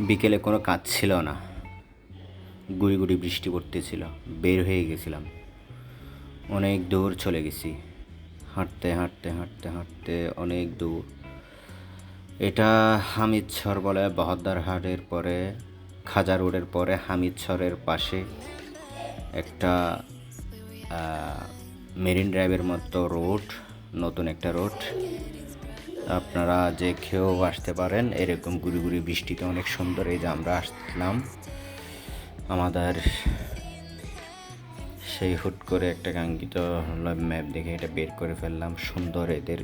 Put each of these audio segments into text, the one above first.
বিকেলে কোনো কাজ ছিল না। গুড়ি গুড়ি বৃষ্টি পড়তেছিল, বের হয়ে গেছিলাম। অনেক দূর চলে গেছি। হাঁটতে হাঁটতে হাঁটতে হাঁটতে অনেক দূর। এটা হামিদছর বলে বহদ্দারহাটের পরে, খাজা রোডের পরে হামিদছরের পাশে একটা মেরিন ড্রাইভের মতো রোড, নতুন একটা রোড। আপনারা যে খেয়েও আসতে পারেন, এরকম গুড়ি গুড়ি বৃষ্টিতে অনেক সুন্দর এই যে আমরা আসলাম। আমাদের সেই হুট করে একটা কাঙ্ক্ষিত ম্যাপ দেখে এটা বের করে ফেললাম। সুন্দর এদের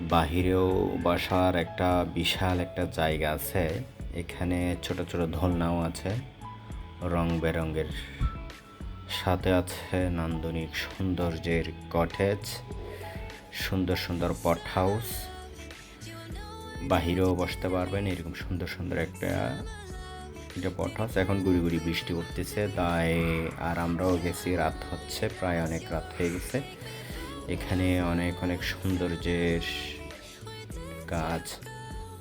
বাহিরেও বসার একটা বিশাল একটা জায়গা আছে। এখানে ছোট ছোট দোলনাও আছে। রং বেরঙের সাথে আছে নান্দনিক সৌন্দর্যের কটেজ সুন্দর সুন্দর পট হাউস বাহিরেও বসতে পারবেন, এরকম সুন্দর সুন্দর একটা এটা পট হাউস এখন গুড়ি গুড়ি বৃষ্টি উঠতেছে, তাই আর আমরাও গেছি, রাত হচ্ছে, প্রায় অনেক রাত হয়ে গেছে। এখানে অনেক অনেক সৌন্দর্যের কাজ,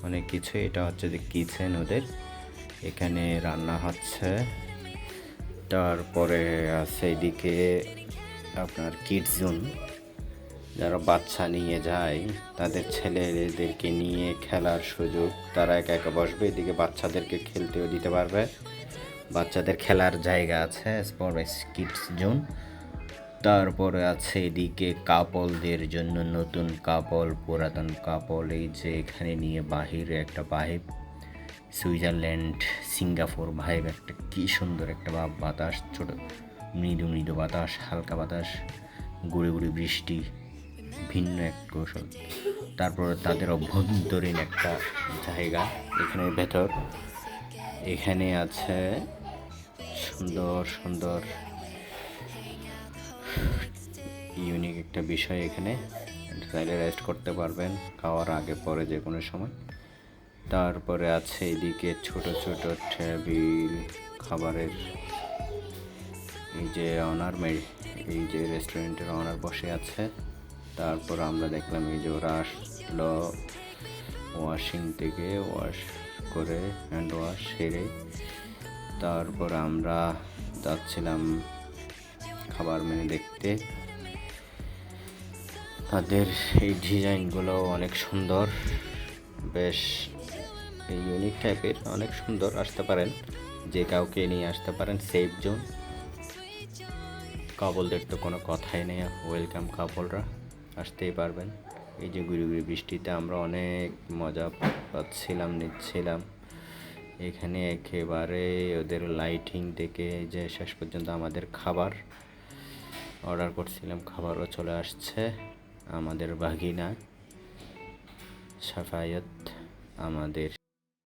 অনেক কিছু। এটা হচ্ছে যে কিচেন ওদের। এখানে রান্না হচ্ছে। তারপরে আছে এদিকে আপনার কিডস জোন যারা বাচ্চা নিয়ে যায়, তাদের ছেলেদেরকে নিয়ে খেলার সুযোগ, তারা একা একা বসবে, এদিকে বাচ্চাদেরকে খেলতেও দিতে পারবে। বাচ্চাদের খেলার জায়গা আছে স্পোর্ট কিডস জোন তারপরে আছে এদিকে কাপলদের জন্য নতুন কাপল, পুরাতন কাপল, এই যে এখানে নিয়ে বাহিরে একটা বাহিব সুইজারল্যান্ড, সিঙ্গাপুর ভাইব একটা কি সুন্দর একটা বা, বাতাস, ছোট মৃদু মৃদু বাতাস, হালকা বাতাস, গুড়ি গুড়ি বৃষ্টি। ভিন্ন এক কৌশল। তারপর তাদের অভ্যন্তরীণ একটা জায়গা এখানে ভেতর। এখানে আছে সুন্দর সুন্দর ইউনিক একটা বিষয় এখানে। চাইলে রেস্ট করতে পারবেন, খাওয়ার আগে, পরে যে কোনো সময়। তারপরে আছে এদিকে ছোট ছোট টেবিল খাবারের এই যে অনার এই যে রেস্টুরেন্টের অনার বসে আছে। তারপর আমরা দেখলাম এই যে ওরা আসলো। ওয়াশিং থেকে ওয়াশ করে হ্যান্ড ওয়াশ সেরে তারপর আমরা যাচ্ছিলাম খাবার মেনে দেখতে। তাদের এই ডিজাইনগুলো অনেক সুন্দর, বেশ ইউনিক টাইপের অনেক সুন্দর আসতে পারেন। যে কাউকে নিয়ে আসতে পারেন সেফ জোন কাপলদের তো কোনো কথাই নেই ওয়েলকাম কাপলরা। আসতেই পারবেন। এই যে গুড়ি গুড়ি বৃষ্টিতে আমরা অনেক মজা পাচ্ছিলাম, নিচ্ছিলাম। এখানে একেবারে ওদের লাইটিং থেকে যে শেষ পর্যন্ত আমাদের খাবার অর্ডার করছিলাম, খাবারও চলে আসছে আমাদের বাঘিনা সাফায়ত আমাদের